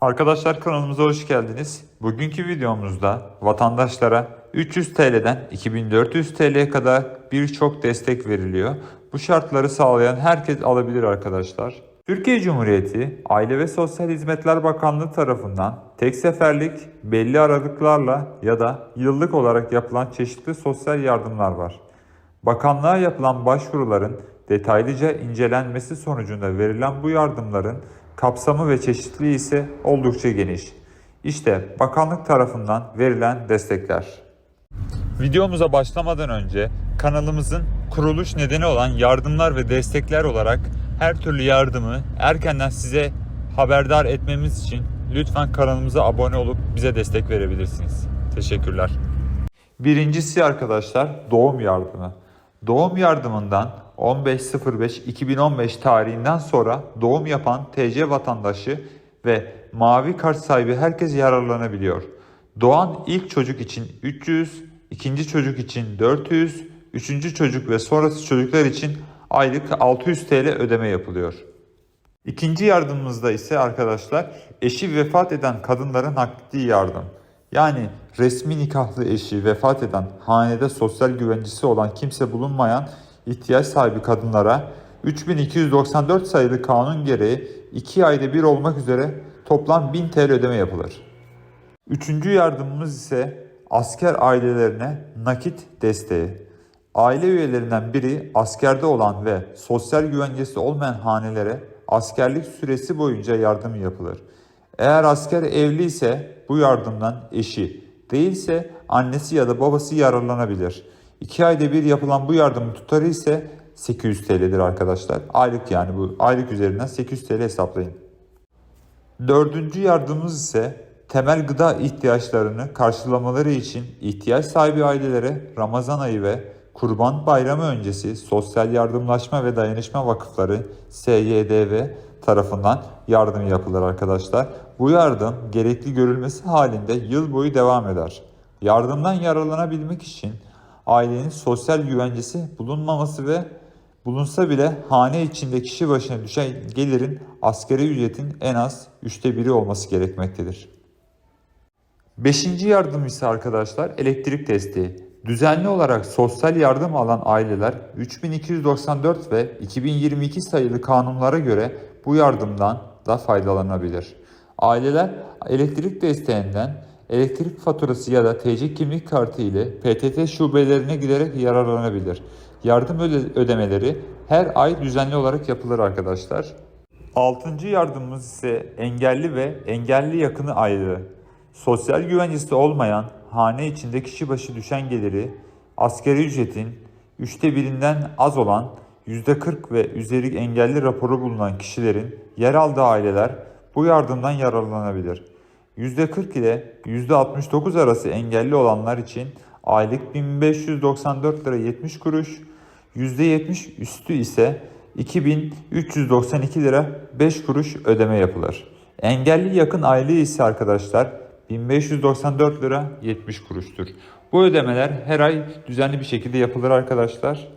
Arkadaşlar kanalımıza hoş geldiniz. Bugünkü videomuzda vatandaşlara 300 TL'den 2400 TL'ye kadar birçok destek veriliyor. Bu şartları sağlayan herkes alabilir arkadaşlar. Türkiye Cumhuriyeti Aile ve Sosyal Hizmetler Bakanlığı tarafından tek seferlik belli aralıklarla ya da yıllık olarak yapılan çeşitli sosyal yardımlar var. Bakanlığa yapılan başvuruların detaylıca incelenmesi sonucunda verilen bu yardımların kapsamı ve çeşitliliği ise oldukça geniş. İşte bakanlık tarafından verilen destekler. Videomuza başlamadan önce kanalımızın kuruluş nedeni olan yardımlar ve destekler olarak her türlü yardımı erkenden size haberdar etmemiz için lütfen kanalımıza abone olup bize destek verebilirsiniz. Teşekkürler. Birincisi arkadaşlar doğum yardımı. Doğum yardımından 15.05.2015 tarihinden sonra doğum yapan TC vatandaşı ve mavi kart sahibi herkes yararlanabiliyor. Doğan ilk çocuk için 300, ikinci çocuk için 400, üçüncü çocuk ve sonrası çocuklar için aylık 600 TL ödeme yapılıyor. İkinci yardımımızda ise arkadaşlar eşi vefat eden kadınların nakdi yardım. Yani resmi nikahlı eşi vefat eden hanede sosyal güvencesi olan kimse bulunmayan ihtiyaç sahibi kadınlara 3294 sayılı kanun gereği 2 ayda bir olmak üzere toplam 1000 TL ödeme yapılır. Üçüncü yardımımız ise asker ailelerine nakit desteği. Aile üyelerinden biri askerde olan ve sosyal güvencesi olmayan hanelere askerlik süresi boyunca yardım yapılır. Eğer asker evli ise bu yardımdan eşi, değilse annesi ya da babası yararlanabilir. 2 ayda bir yapılan bu yardımın tutarı ise 800 TL'dir arkadaşlar. Aylık yani bu aylık üzerinden 800 TL hesaplayın. Dördüncü yardımımız ise temel gıda ihtiyaçlarını karşılamaları için ihtiyaç sahibi ailelere Ramazan ayı ve Kurban Bayramı öncesi Sosyal Yardımlaşma ve Dayanışma Vakıfları SYDV tarafından yardım yapılır arkadaşlar. Bu yardım gerekli görülmesi halinde yıl boyu devam eder. Yardımdan yararlanabilmek için ailenin sosyal güvencesi bulunmaması ve bulunsa bile hane içinde kişi başına düşen gelirin askeri ücretin en az üçte biri olması gerekmektedir. Beşinci yardım ise arkadaşlar elektrik desteği. Düzenli olarak sosyal yardım alan aileler 3294 ve 2022 sayılı kanunlara göre bu yardımdan da faydalanabilir. Aileler elektrik desteğinden elektrik faturası ya da TC kimlik kartı ile PTT şubelerine giderek yararlanabilir. Yardım öde- ödemeleri her ay düzenli olarak yapılır arkadaşlar. Altıncı yardımımız ise engelli ve engelli yakını aile. Sosyal güvencesi olmayan hane içinde kişi başı düşen geliri askeri ücretin üçte birinden az olan %40 ve üzeri engelli raporu bulunan kişilerin yer aldığı aileler bu yardımdan yararlanabilir. %40 ile %69 arası engelli olanlar için aylık 1594 lira 70 kuruş, %70 üstü ise 2392 lira 5 kuruş ödeme yapılır. Engelli yakın aile ise arkadaşlar 1594 lira 70 kuruştur. Bu ödemeler her ay düzenli bir şekilde yapılır arkadaşlar.